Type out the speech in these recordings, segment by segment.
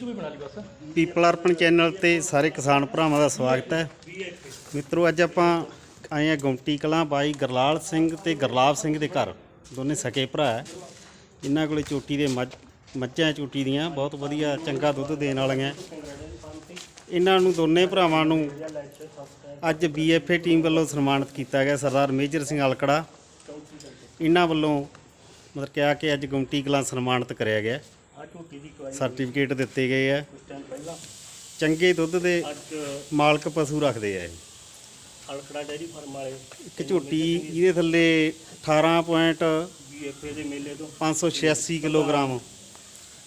ਚ ਵੀ ਬਣਾ ਲਈ ਬਸ? ਪੀਪਲ ਅਰਪਣ ਚੈਨਲ ਤੇ ਸਾਰੇ ਕਿਸਾਨ ਭਰਾਵਾਂ ਦਾ ਸਵਾਗਤ ਹੈ। ਮਿੱਤਰੋ, ਅੱਜ ਆਪਾਂ ਆਏ ਆ ਗੁੰਮਟੀ ਕਲਾਂ ਬਾਈ ਗਰਲਾਲ ਸਿੰਘ ਤੇ ਗਰਲਾਬ ਸਿੰਘ ਦੇ ਘਰ। ਦੋਨੇ ਸਕੇ ਭਰਾ ਹੈ। ਇਹਨਾਂ ਕੋਲੇ ਚੋਟੀ ਦੇ ਮੱਝ, ਮੱਝਾਂ ਚੋਟੀ ਦੀਆਂ, ਬਹੁਤ ਵਧੀਆ ਚੰਗਾ ਦੁੱਧ ਦੇਣ ਵਾਲੀਆਂ ਇਹਨਾਂ ਨੂੰ ਦੋਨੇ ਭਰਾਵਾਂ ਨੂੰ ਅੱਜ ਬੀਐਫਏ ਟੀਮ ਵੱਲੋਂ ਸਨਮਾਨਿਤ ਕੀਤਾ ਗਿਆ, ਸਰਦਾਰ ਮੇਜਰ ਸਿੰਘ ਅਲਕੜਾ। ਇਹਨਾਂ ਵੱਲੋਂ ਮਤਲਬ ਕਿਹਾ ਕਿ ਅੱਜ ਗੁੰਮਟੀ ਕਲਾਂ ਸਨਮਾਨਿਤ ਕਰਿਆ ਗਿਆ ਆ ਝੋਟੀ ਦੀ ਚੁਆਈ ਸਰਟੀਫਿਕੇਟ ਦਿੱਤੇ ਗਏ ਆ। ਕੁਝ ਟਾਈਮ ਪਹਿਲਾਂ ਚੰਗੇ ਦੁੱਧ ਦੇ ਅੱਜ ਮਾਲਕ ਪਸ਼ੂ ਰੱਖਦੇ ਆ ਇਹ। ਅਲਕੜਾ ਡੈਰੀ ਫਾਰਮ ਵਾਲੇ। ਇੱਕ ਝੋਟੀ ਜਿਹਦੇ ਥੱਲੇ 18.586 ਬੀਐਫਏ ਦੇ ਮੇਲੇ ਤੋਂ। ਕਿਲੋਗ੍ਰਾਮ।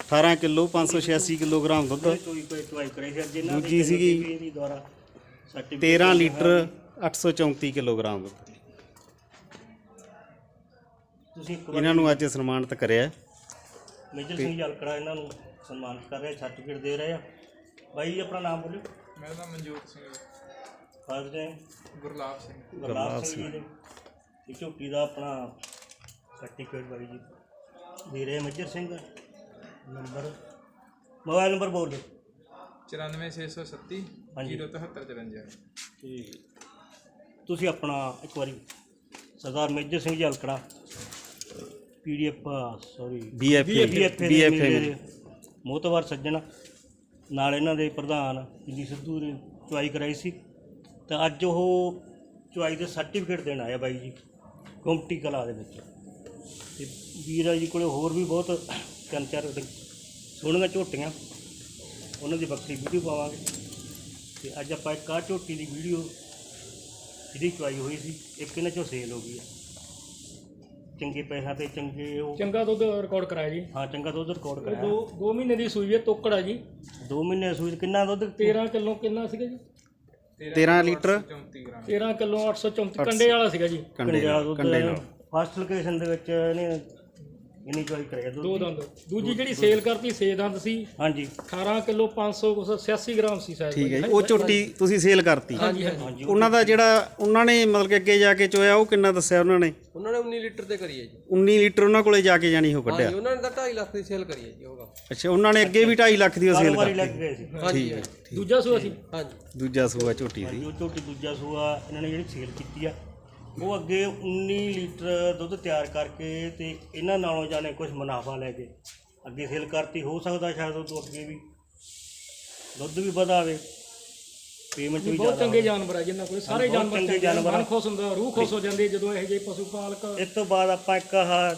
18 ਕਿਲੋ 586 ਕਿਲੋਗ੍ਰਾਮ ਦੁੱਧ। ਕੋਈ ਕਰੇ ਸੀ। ਅੱਜ ਇਹਨਾਂ ਦੂਜੀ ਸੀਗੀ ਇਹਦੀ ਦੁਆਰਾ 13 ਲੀਟਰ 834 ਕਿਲੋਗ੍ਰਾਮ ਦੁੱਧ। ਤੁਸੀਂ ਇੱਕ ਵਾਰ ਇਹਨਾਂ ਨੂੰ ਅੱਜ ਸਨਮਾਨਿਤ ਕਰਿਆ। ਮੇਜਰ ਸਿੰਘ ਜੀ ਅਲਕੜਾ ਇਹਨਾਂ ਨੂੰ ਸਨਮਾਨਿਤ ਕਰ ਰਹੇ ਸਰਟੀਫਿਕੇਟ ਦੇ ਰਹੇ ਆ। ਬਾਈ ਜੀ ਆਪਣਾ ਨਾਮ ਬੋਲਿਓ। ਮੇਰਾ ਨਾਮ ਮਨਜੋਤ ਸਿੰਘ ਹੈ। First name? ਗੁਰਲਾਬ ਸਿੰਘ। ਗੁਰਲਾਬ ਸਿੰਘ ਜੀ ਦੇ। ਇਹ ਝੋਟੀ ਦਾ ਆਪਣਾ ਸਰਟੀਫਿਕੇਟ ਬਾਈ ਜੀ ਦੇ ਰਹੇ Major Singh. Number mobile number ਬੋਲ ਦਿਓ। 94630 ਹਾਂਜੀ। 07354 ਤੇ ਤੁਸੀਂ ਆਪਣਾ ਇੱਕ ਵਾਰੀ ਸਰਦਾਰ major Singh ji ਹਲਕੜਾ PDF sorry BFA BFA BFA ਮੋਤਵਾਰ ਸੱਜਣ ਨਾਲ ਇਹਨਾਂ ਦੇ ਪ੍ਰਧਾਨ ਜੀ ਸਿੱਧੂ ਨੇ ਚੁਆਈ ਕਰਾਈ ਸੀ। ਤਾਂ ਅੱਜ ਉਹ ਚੁਆਈ ਦੇ ਸਰਟੀਫਿਕੇਟ ਦੇਣ ਆਇਆ ਬਾਈ ਜੀ ਗੁੰਮਟੀ ਕਲਾ ਦੇ ਵਿੱਚ। ਤੇ ਵੀਰਾ ਜੀ ਕੋਲੇ ਹੋਰ ਵੀ ਬਹੁਤ ਤਿੰਨ ਚਾਰ ਸੋਹਣੀਆਂ ਝੋਟੀਆਂ ਉਹਨਾਂ ਦੀ ਵੱਖਰੀ ਵੀਡੀਓ ਪਾਵਾਂਗੇ। ਤੇ ਅੱਜ ਆਪਾਂ ਇੱਕ ਆਹ ਝੋਟੀ ਦੀ ਵੀਡੀਓ ਜਿਹਦੀ ਚੁਆਈ ਹੋਈ ਸੀ ਇੱਕ ਇਹਨਾਂ ਚੋਂ ਸੇਲ ਹੋ ਗਈ ਹੈ ਚੰਗੇ ਪੈਸਿਆਂ ਤੇ ਚੰਗੇ ਉਹ ਚੰਗਾ ਦੁੱਧ ਰਿਕਾਰਡ ਕਰਾਇਆ ਜੀ। ਹਾਂ ਚੰਗਾ ਦੁੱਧ ਰਿਕਾਰਡ ਇਹ ਕਰਾਇਆ। ਦੋ ਦੋ ਮਹੀਨੇ ਦੀ ਸੂਈ ਹੈ ਤੋਕੜ ਹੈ ਜੀ। 2 ਮਹੀਨੇ ਸੂਈ ਕਿੰਨਾ ਦੁੱਧ? 13 ਕਿਲੋ ਕਿੰਨਾ ਸੀਗਾ ਜੀ? 13 ਲੀਟਰ। 13 ਕਿਲੋ 834 ਕੰਡੇ ਵਾਲਾ ਸੀਗਾ ਜੀ। ਕੰਡੇ ਕੰਡੇ ਨਾਲ ਫਸਟ ਲੋਕੇਸ਼ਨ ਦੇ ਵਿੱਚ ਇਹਨੇ ਇੰਨੀ ਚੁਆਈ ਕਰਿਆ ਦੋ ਦੰਦ। ਦੂਜੀ। ਜਿਹੜੀ ਸੇਲ ਕਰਤੀ ਸੇ ਦੰਦ ਸੀ। ਹਾਂਜੀ। 18 ਕਿਲੋ 586 ਗ੍ਰਾਮ ਸੀ ਸ਼ਾਇਦ। ਠੀਕ ਹੈ ਜੀ। ਉਹ ਝੋਟੀ ਤੁਸੀਂ ਸੇਲ ਕਰਤੀ। ਹਾਂਜੀ ਹਾਂਜੀ। ਉਹਨਾਂ ਦਾ ਜਿਹੜਾ ਉਹਨਾਂ ਨੇ ਮਤਲਬ ਕਿ ਅੱਗੇ ਜਾ ਕੇ ਚੋਇਆ ਉਹ ਕਿੰਨਾ ਦੱਸਿਆ ਉਹਨਾਂ ਨੇ? ਉਹਨਾਂ ਨੇ 19 ਲੀਟਰ ਤੇ ਕਰੀ ਹੈ ਜੀ। 19 ਲੀਟਰ ਉਹਨਾਂ ਕੋਲੇ ਜਾ ਕੇ ਜਾਣੀ ਉਹ ਕੱਢਿਆ। ਹਾਂਜੀ ਉਹਨਾਂ ਨੇ ਤਾਂ 2.5 ਲੱਖ ਦੀ ਸੇਲ ਕਰੀ ਹੈ ਜੀ ਹੋਗਾ ਅੱਛਾ ਉਹਨਾਂ ਨੇ ਅੱਗੇ ਵੀ 2.5 ਲੱਖ ਦੀ ਉਹ ਸੇਲ ਕਰਤੀ। ਹਾਂਜੀ ਦੂਜਾ ਸੂਆ ਸੀ। ਹਾਂਜੀ। ਦੂਜਾ ਸੂਆ ਝੋਟੀ ਸੀ ਜੋ ਝੋਟੀ ਦੂਜਾ ਸੂਆ ਇਹਨਾਂ ਨੇ ਜਿਹੜੀ ਸੇਲ ਕੀਤੀ ਆ। ਉਹ ਅੱਗੇ 19 ਲੀਟਰ ਦੁੱਧ ਤਿਆਰ ਕਰਕੇ ਤੇ ਇਹਨਾਂ ਨਾਲੋਂ ਜਾਣੇ ਕੁਝ ਮੁਨਾਫਾ ਲੈ ਕੇ ਅੱਗੇ ਸੇਲ ਕਰਤੀ। ਹੋ ਸਕਦਾ ਸ਼ਾਇਦ ਉਹ ਤੋਂ ਅੱਗੇ ਵੀ ਦੁੱਧ ਵੀ ਵਧਾਵੇ ਪੇਮੈਂਟ ਵੀ ਬਹੁਤ ਜ਼ਿਆਦਾ ਚੰਗੇ ਜਾਨਵਰ ਹੈ ਜਿਨ੍ਹਾਂ ਕੋਲ। ਸਾਰੇ ਬਹੁਤ ਜਾਨਵਰ ਚੰਗੇ ਚੰਗੇ ਜਾਨਵਰ ਆ। ਮਨ ਖੁਸ਼ ਹੁੰਦਾ ਰੂਹ ਖੁਸ਼ ਹੋ ਜਾਂਦੀ ਹੈ ਜਦੋਂ ਇਹੋ ਜਿਹੇ ਪਸ਼ੂ ਪਾਲਕ ਇਸ ਤੋਂ ਬਾਅਦ ਆਪਾਂ ਇੱਕ ਆਹ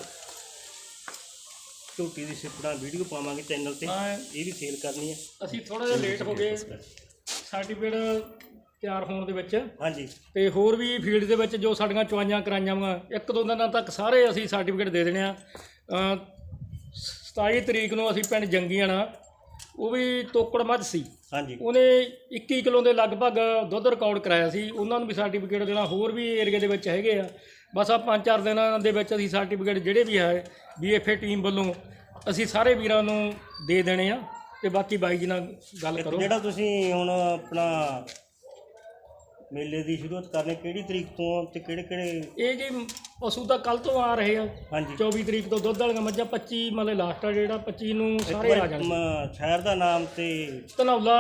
ਝੋਟੀ ਦੀ ਸਿਪੜਾ ਵੀਡੀਓ ਪਾਵਾਂਗੇ ਚੈਨਲ ਤੇ। ਹਾਂ। ਇਹ ਵੀ ਸੇਲ ਕਰਨੀ ਹੈ। ਅਸੀਂ ਥੋੜਾ ਜਿਹਾ ਲੇਟ ਹੋ ਗਏ। ਸਰਟੀਫਿਕੇਟ ਤਿਆਰ ਹੋਣ ਦੇ ਵਿੱਚ। ਹਾਂਜੀ। ਤੇ ਹੋਰ ਵੀ ਫੀਲਡ ਦੇ ਵਿੱਚ ਜੋ ਸਾਡੀਆਂ ਚੁਆਈਆਂ ਕਰਾਈਆਂ ਵਾ ਇੱਕ ਦੋ ਦਿਨਾਂ ਤੱਕ ਸਾਰੇ ਅਸੀਂ ਸਰਟੀਫਿਕੇਟ ਦੇ ਦੇਣੇ ਆ। ਅ, 27 ਤਰੀਕ ਨੂੰ ਅਸੀਂ ਪਿੰਡ ਜੰਗੀਆਂ ਨਾ ਉਹ ਵੀ ਤੋਕੜ ਮੱਝ ਸੀ। ਹਾਂਜੀ। ਉਹਨੇ 21 ਕਿਲੋ ਦੇ ਲਗਭਗ ਦੁੱਧ ਰਿਕਾਰਡ ਕਰਾਇਆ ਸੀ। ਉਹਨਾਂ ਨੂੰ ਵੀ ਸਰਟੀਫਿਕੇਟ ਦੇਣਾ ਹੋਰ ਵੀ ਏਰੀਆ ਦੇ ਵਿੱਚ ਹੈਗੇ ਆ। ਬਸ ਆ ਪੰਜ ਚਾਰ ਦਿਨਾਂ ਦੇ ਵਿੱਚ ਅਸੀਂ ਸਰਟੀਫਿਕੇਟ ਜਿਹੜੇ ਵੀ ਹੈ ਬੀਐਫਏ ਟੀਮ ਵੱਲੋਂ ਅਸੀਂ ਸਾਰੇ ਵੀਰਾਂ ਨੂੰ ਦੇ ਦੇਣੇ ਆ। ਤੇ ਬਾਕੀ ਬਾਈ ਜੀ ਨਾਲ ਗੱਲ ਕਰੋ। ਜਿਹੜਾ ਤੁਸੀਂ ਹੁਣ ਆਪਣਾ ਮੇਲੇ ਦੀ ਸ਼ੁਰੂਆਤ ਕਰਨੀ ਕਿਹੜੀ ਤਰੀਕ ਤੋਂ ਤੇ ਕਿਹੜੇ ਕਿਹੜੇ ਇਹ ਜੀ ਪਸ਼ੂ ਤਾਂ ਕੱਲ ਤੋਂ ਆ ਰਹੇ ਆ। ਹਾਂਜੀ। 24 ਤਰੀਕ ਤੋਂ ਦੁੱਧ ਵਾਲੀਆਂ ਮੱਝਾਂ 25 ਮਤਲਬ ਲਾਸਟ ਆ ਜਿਹੜਾ 25 ਨੂੰ ਸਾਰੇ ਆ ਜਾਣਗੇ। ਸ਼ਹਿਰ ਦਾ ਨਾਮ ਤੇ ਧਨੌਲਾ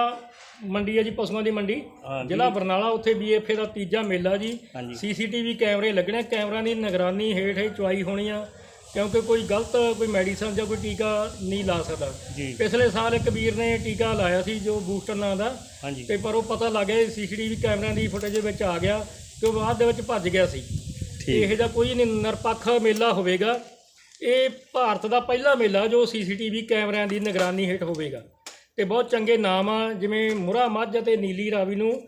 ਮੰਡੀ ਹੈ ਜੀ ਪਸ਼ੂਆਂ ਦੀ ਮੰਡੀ। ਜ਼ਿਲ੍ਹਾ ਬਰਨਾਲਾ ਉੱਥੇ ਬੀਐਫਏ ਦਾ ਤੀਜਾ ਮੇਲਾ ਜੀ। ਸੀਸੀਟੀਵੀ ਕੈਮਰੇ ਲੱਗਣੇ ਕੈਮਰਿਆਂ ਦੀ ਨਿਗਰਾਨੀ ਹੇਠ ਹੀ ਚੁਆਈ ਹੋਣੀ ਆ। ਕਿਉਂਕਿ ਕੋਈ ਗਲਤ ਕੋਈ ਮੈਡੀਸਨ ਜਾਂ ਕੋਈ ਟੀਕਾ ਨਹੀਂ ਲਾ ਸਕਦਾ। ਜੀ। ਪਿਛਲੇ ਸਾਲ ਇੱਕ ਵੀਰ ਨੇ ਟੀਕਾ ਲਾਇਆ ਸੀ ਜੋ ਬੂਸਟਰ ਨਾਂ ਦਾ। ਹਾਂਜੀ। ਤੇ ਪਰ ਉਹ ਪਤਾ ਲੱਗ ਗਿਆ ਸੀਸੀਟੀਵੀ ਕੈਮਰਿਆਂ ਦੀ ਫੁਟੇਜ ਵਿੱਚ ਆ ਗਿਆ ਕਿ ਉਹ ਬਾਅਦ ਦੇ ਵਿੱਚ ਭੱਜ ਗਿਆ ਸੀ। ਇਹੋ ਜਿਹਾ ਕੋਈ ਨਹੀਂ ਨਿਰਪੱਖ ਮੇਲਾ ਹੋਵੇਗਾ। ਇਹ ਭਾਰਤ ਦਾ ਪਹਿਲਾ ਮੇਲਾ ਜੋ ਸੀਸੀਟੀਵੀ ਕੈਮਰਿਆਂ ਦੀ ਨਿਗਰਾਨੀ ਹੇਠ ਹੋਵੇਗਾ। ਤੇ ਬਹੁਤ ਚੰਗੇ ਨਾਮ ਆ ਜਿਵੇਂ ਮੁਰਾ ਮੱਝ ਅਤੇ ਨੀਲੀ ਰਾਵੀ ਨੂੰ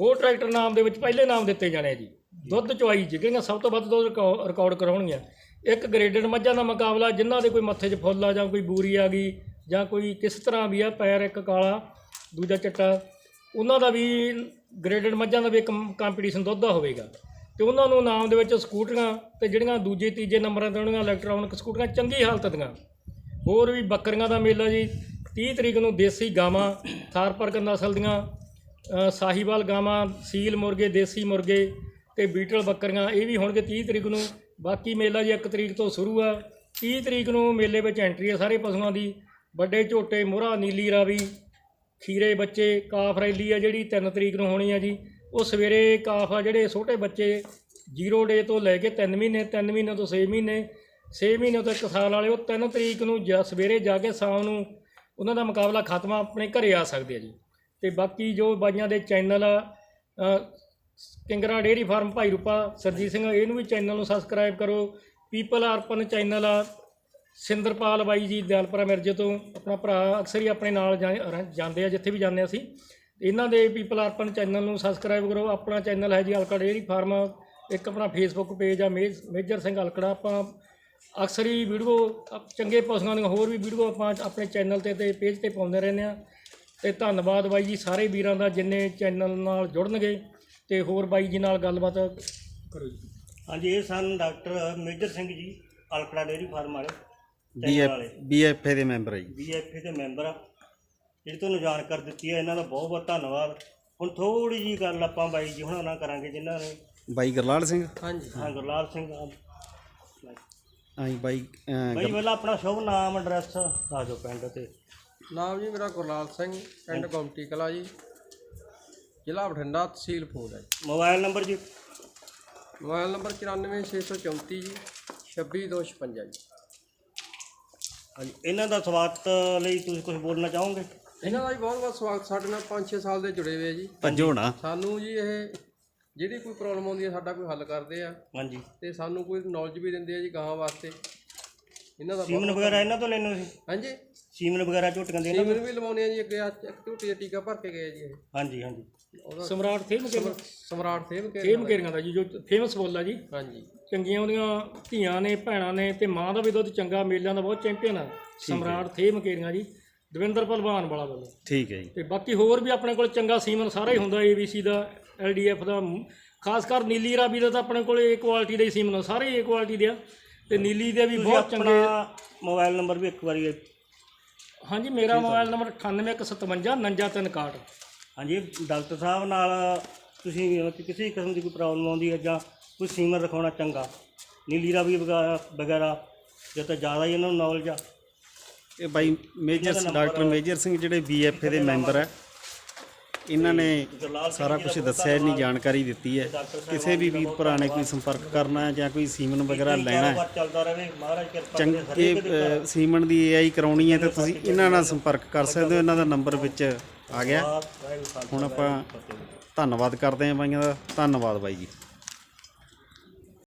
ਹੋਰ ਟਰੈਕਟਰ ਨਾਮ ਦੇ ਵਿੱਚ ਪਹਿਲੇ ਨਾਮ ਦਿੱਤੇ ਜਾਣੇ ਆ ਜੀ। ਦੁੱਧ ਚੁਆਈ ਜਿਹੜੀਆਂ ਸਭ ਤੋਂ ਵੱਧ ਦੁੱਧ ਰਿਕਾ- ਰਿਕਾਰਡ ਕਰਾਉਣਗੀਆਂ। ਇੱਕ ਗ੍ਰੇਡਡ ਮੱਝਾਂ ਦਾ ਮੁਕਾਬਲਾ ਜਿਨ੍ਹਾਂ ਦੇ ਕੋਈ ਮੱਥੇ 'ਚ ਫੁੱਲ ਆ ਜਾਂ ਕੋਈ ਬੂਰੀ ਆ ਗਈ ਜਾਂ ਕੋਈ ਕਿਸ ਤਰ੍ਹਾਂ ਵੀ ਆ, ਪੈਰ ਇੱਕ ਕਾਲਾ, ਦੂਜਾ ਚਿੱਟਾ, ਉਹਨਾਂ ਦਾ ਵੀ ਗ੍ਰੇਡਡ ਮੱਝਾਂ ਦਾ ਵੀ ਇੱਕ ਕੰਪੀਟੀਸ਼ਨ ਦੁੱਧ ਦਾ ਹੋਵੇਗਾ। ਤੇ ਉਹਨਾਂ ਨੂੰ ਨਾਮ ਦੇ ਵਿੱਚ ਸਕੂਟਰਾਂ ਤੇ ਜਿਹੜੀਆਂ ਦੂਜੇ, ਤੀਜੇ ਨੰਬਰਾਂ ਤੇ ਉਹਨਾਂ ਇਲੈਕਟ੍ਰੋਨਿਕ ਸਕੂਟਰਾਂ ਚੰਗੀ ਹਾਲਤ ਦੀਆਂ। ਹੋਰ ਵੀ ਬੱਕਰੀਆਂ ਦਾ ਮੇਲਾ ਜੀ 30 ਤਰੀਕ ਨੂੰ ਦੇਸੀ ਗਾਵਾਂ ਥਾਰਪਰਕ ਨਸਲ ਦੀਆਂ ਸਾਹੀਵਾਲ ਗਾਵਾਂ, ਸੀਲ ਮੁਰਗੇ, ਦੇਸੀ ਮੁਰਗੇ ਤੇ ਬੀਟਲ ਬੱਕਰੀਆਂ, ਇਹ ਵੀ ਹੋਣਗੇ 30 ਤਰੀਕ ਨੂੰ। ਬਾਕੀ ਮੇਲਾ ਜੀ 1 ਤਰੀਕ ਤੋਂ ਸ਼ੁਰੂ ਆ। 30 ਤਰੀਕ ਨੂੰ ਮੇਲੇ ਵਿੱਚ ਐਂਟਰੀ ਆ ਸਾਰੇ ਪਸ਼ੂਆਂ ਦੀ। ਵੱਡੇ ਝੋਟੇ ਮੁਰਾ ਨੀਲੀ ਰਾਵੀ ਖੀਰੇ ਬੱਚੇ ਕਾਫ ਰੈਲੀ ਆ ਜਿਹੜੀ 3 ਤਰੀਕ ਨੂੰ ਹੋਣੀ ਆ ਜੀ। ਉਹ ਸਵੇਰੇ ਕਾਫ ਆ ਜਿਹੜੇ ਛੋਟੇ ਬੱਚੇ 0 ਡੇ ਤੋਂ ਲੈ ਕੇ 3 ਮਹੀਨੇ 3 ਮਹੀਨੇ ਤੋਂ 6 ਮਹੀਨੇ 6 ਮਹੀਨੇ ਤੋਂ 1 ਸਾਲ ਵਾਲੇ ਉਹ 3 ਤਰੀਕ ਨੂੰ ਜਾਂ ਸਵੇਰੇ ਜਾ ਕੇ ਸ਼ਾਮ ਨੂੰ ਉਹਨਾਂ ਦਾ ਮੁਕਾਬਲਾ ਖਤਮ ਆ, ਆਪਣੇ ਘਰੇ ਆ ਸਕਦੇ ਆ ਜੀ। ਤੇ ਬਾਕੀ ਜੋ ਬਾਈਆਂ ਦੇ ਚੈਨਲ ਆ ਕਿੰਗਰਾ ਡੇਅਰੀ ਫਾਰਮ ਭਾਈ ਰੂਪਾ ਸਰਜੀਤ ਸਿੰਘ, ਇਹਨੂੰ ਵੀ ਚੈਨਲ ਨੂੰ ਸਬਸਕ੍ਰਾਈਬ ਕਰੋ। ਪੀਪਲ ਅਰਪਨ ਚੈਨਲ ਆ, ਸਿੰਦਰਪਾਲ ਬਾਈ ਜੀ, ਦਿਆਲਪੁਰਾ ਮਿਰਜੇ ਤੋਂ ਆਪਣਾ ਭਰਾ ਅਕਸਰ ਹੀ ਆਪਣੇ ਨਾਲ ਜਾ- ਰਹਿ- ਜਾਂਦੇ ਆ, ਜਿੱਥੇ ਵੀ ਜਾਂਦੇ ਅਸੀਂ। ਇਹਨਾਂ ਦੇ ਪੀਪਲ ਅਰਪਨ ਚੈਨਲ ਨੂੰ ਸਬਸਕ੍ਰਾਈਬ ਕਰੋ। ਆਪਣਾ ਚੈਨਲ ਹੈ ਜੀ ਅਲਕਾ ਡੇਅਰੀ ਫਾਰਮ। ਇੱਕ ਆਪਣਾ ਫੇਸਬੁੱਕ ਪੇਜ ਆ, ਮੇਜ- ਮੇਜਰ ਸਿੰਘ ਅਲਕੜਾ। ਆਪਾਂ ਅਕਸਰ ਹੀ ਵੀਡੀਓ, ਚੰਗੇ ਪਸ਼ੂਆਂ ਦੀਆਂ ਹੋਰ ਵੀ ਵੀਡੀਓ ਆਪਾਂ ਆਪਣੇ ਚੈਨਲ ਤੇ ਤੇ ਪੇਜ ਤੇ ਪਾਉਂਦੇ ਰਹਿੰਦੇ ਆ। ਤੇ ਧੰਨਵਾਦ ਬਾਈ ਜੀ ਸਾਰੇ ਵੀਰਾਂ ਦਾ ਜਿੰਨੇ ਚੈਨਲ ਨਾਲ ਜੁੜਨਗੇ। ਤੇ ਹੋਰ ਬਾਈ ਜੀ ਨਾਲ ਗੱਲਬਾਤ ਕਰੋ ਜੀ। ਹਾਂਜੀ ਇਹ ਸਨ ਡਾਕਟਰ ਮੇਜਰ ਸਿੰਘ ਜੀ ਅਲਕੜਾ ਡੇਅਰੀ ਫਾਰਮ ਵਾਲੇ ਬੀਐਫਏ ਦੇ ਮੈਂਬਰ ਹੈ ਜੀ। ਬੀਐਫਏ ਦੇ ਮੈਂਬਰ ਆ। ਜਿਹੜੀ ਤੁਹਾਨੂੰ ਜਾਣਕਾਰੀ ਦਿੱਤੀ ਹੈ ਇਹਨਾਂ ਦਾ ਬਹੁਤ ਬਹੁਤ ਧੰਨਵਾਦ। ਹੁਣ ਥੋੜੀ ਜੀ ਗੱਲ ਆਪਾਂ ਬਾਈ ਜੀ ਹੁਣਾਂ ਨਾਲ ਕਰਾਂਗੇ ਜਿਨ੍ਹਾਂ ਨੇ ਬਾਈ ਗਰਲਾਲ ਸਿੰਘ? ਹਾਂਜੀ। ਹਾਂ ਗੁਰਲਾਲ ਸਿੰਘ ਆ। ਆਈ ਬਾਈ ਅਹ, ਬਾਈ ਪਹਿਲਾਂ ਆਪਣਾ ਸ਼ੁਭ ਨਾਮ ਐਡਰੈਸ ਦੱਸ ਦਿਓ ਪਿੰਡ ਤੇ। ਨਾਮ ਜੀ ਮੇਰਾ ਗੁਰਲਾਲ ਸਿੰਘ ਪਿੰਡ ਗੌਮਟੀ ਕਲਾ ਜੀ। ਜ਼ਿਲ੍ਹਾ ਬਠਿੰਡਾ ਤਹਿਸੀਲ ਫੂਲ ਹੈ ਜੀ। ਮੋਬਾਈਲ ਨੰਬਰ ਜੀ ਮੋਬਾਈਲ ਨੰਬਰ 94634 ਜੀ 26256 ਜੀ। ਹਾਂਜੀ ਇਹਨਾਂ ਦਾ ਸਵਾਗਤ ਲਈ ਤੁਸੀਂ ਕੁਝ ਬੋਲਣਾ ਚਾਹੋਗੇ? ਇਹਨਾਂ ਦਾ ਜੀ ਬਹੁਤ ਬਹੁਤ ਸਵਾਗਤ ਸਾਡੇ ਨਾਲ 5-6 ਸਾਲ ਦੇ ਜੁੜੇ ਹੋਏ ਆ ਜੀ। ਨਾ ਸਾਨੂੰ ਜੀ ਇਹ ਜਿਹੜੀ ਕੋਈ ਪ੍ਰੋਬਲਮ ਆਉਂਦੀ ਹੈ ਸਾਡਾ ਕੋਈ ਹੱਲ ਕਰਦੇ ਆ। ਹਾਂਜੀ। ਤੇ ਸਾਨੂੰ ਕੋਈ ਨੌਲੇਜ ਵੀ ਦਿੰਦੇ ਆ ਜੀ ਗਾਂ ਵਾਸਤੇ। ਇਹਨਾਂ ਦਾ ਬਹੁਤ- ਸੀਮਨ ਵਗੈਰਾ ਇਹਨਾਂ ਤੋਂ ਲੈਣੇ ਸੀ ਹਾਂਜੀ। ਸੀਮਨ ਵਗੈਰਾ ਝੋਟੀਆਂ ਦੇ ਇਹਨਾਂ ਸੀਮਨ ਵੀ ਲਵਾਉਣੇ ਆ ਜੀ ਅੱਗੇ ਆ ਇੱਕ ਝੂਟੀ ਦਾ ਟੀਕਾ ਭਰ ਕੇ ਗਏ ਜੀ ਇਹ। ਹਾਂਜੀ ਹਾਂਜੀ। ਉਹਦਾ ਸਮਰਾਟ ਥੇਮ ਕੇ ਸਮਰਾਟ ਸੇਵ ਕੇ ਥੇਮ ਕੇਰੀਆਂ ਦਾ ਜੀ ਜੋ ਫੇਮਸ ਬੋਲ ਜੀ। ਹਾਂਜੀ। ਚੰਗੀਆਂ ਉਹਦੀਆਂ ਧੀਆਂ ਨੇ ਭੈਣਾਂ ਨੇ ਤੇ ਮਾਂ ਦਾ ਵੀ ਦੁੱਧ ਚੰਗਾ ਮੇਲਿਆਂ ਦਾ ਬਹੁਤ ਚੈਂਪੀਅਨ ਆ। ਸਮਰਾਟ ਥੇਮ ਕੇਰੀਆਂ ਜੀ। ਦਵਿੰਦਰ ਭਲਵਾਨ ਵਾਲਾ ਵੱਲੋਂ ਠੀਕ ਹੈ ਜੀ। ਤੇ ਬਾਕੀ ਹੋਰ ਵੀ ਆਪਣੇ ਕੋਲ ਚੰਗਾ ਸੀਮਨ ਸਾਰਾ ਹੀ ਹੁੰਦਾ ਏਬੀਸੀ ਦਾ ਐਲਡੀਐਫ ਦਾ ਖਾਸ ਕਰ ਨੀਲੀ ਰਾਬੀ ਦਾ ਤਾਂ ਆਪਣੇ ਕੋਲ ਏ ਕੁਆਲਿਟੀ ਦੇ ਹੀ ਸੀਮਨ ਸਾਰੇ ਏ ਕੁਆਲਿਟੀ ਦੇ ਆ। ਤੇ ਨੀਲੀ ਦੇ ਵੀ ਬਹੁਤ ਚੰਗੇ ਮੋਬਾਈਲ ਨੰਬਰ ਵੀ ਇੱਕ ਵਾਰੀ ਹਾਂਜੀ ਮੇਰਾ ਮੋਬਾਈਲ ਨੰਬਰ 9857 99361 ਹਾਂਜੀ ਡਾਕਟਰ ਸਾਹਿਬ ਨਾਲ ਤੁਸੀਂ ਕਿ ਕਿਸੇ ਕਿਸਮ ਦੀ ਕੋਈ ਪ੍ਰੋਬਲਮ ਆਉਂਦੀ ਹੈ ਜਾਂ ਕੋਈ ਸੀਮਨ ਰਖਾਉਣਾ ਚੰਗਾ ਨੀਲੀ ਰਾਵੀ ਵਗੈਰਾ ਵਗੈਰਾ ਜੇ ਤਾਂ ਜ਼ਿਆਦਾ ਹੀ ਇਹਨਾਂ ਨੂੰ ਨੌਲੇਜ ਆ। ਇਹ ਬਾਈ ਮੇਜਰ ਡਾਕਟਰ ਮੇਜਰ ਸਿੰਘ ਜਿਹੜੇ ਬੀਐਫਏ ਦੇ ਮੈਂਬਰ ਹੈ ਇਹਨਾਂ ਨੇ ਸਾਰਾ ਕੁਝ ਦੱਸਿਆ ਇੰਨੀ ਜਾਣਕਾਰੀ ਦਿੱਤੀ ਹੈ। ਕਿਸੇ ਵੀ ਵੀਰ ਭਰਾ ਨੇ ਕੋਈ ਸੰਪਰਕ ਕਰਨਾ ਹੈ ਜਾਂ ਕੋਈ ਸੀਮਨ ਵਗੈਰਾ ਲੈਣਾ ਹੈ ਚੰਗ ਸੀਮਨ ਦੀ ਏਆਈ ਕਰਾਉਣੀ ਹੈ ਤਾਂ ਤੁਸੀਂ ਇਹਨਾਂ ਨਾਲ ਸੰਪਰਕ ਕਰ ਸਕਦੇ ਹੋ ਇਹਨਾਂ ਦਾ ਨੰਬਰ ਵਿੱਚ ਆ ਗਿਆ। ਹੁਣ ਆਪਾਂ ਧੰਨਵਾਦ ਕਰਦੇ ਹਾਂ ਬਾਈਆਂ ਦਾ। ਧੰਨਵਾਦ ਬਾਈ ਜੀ।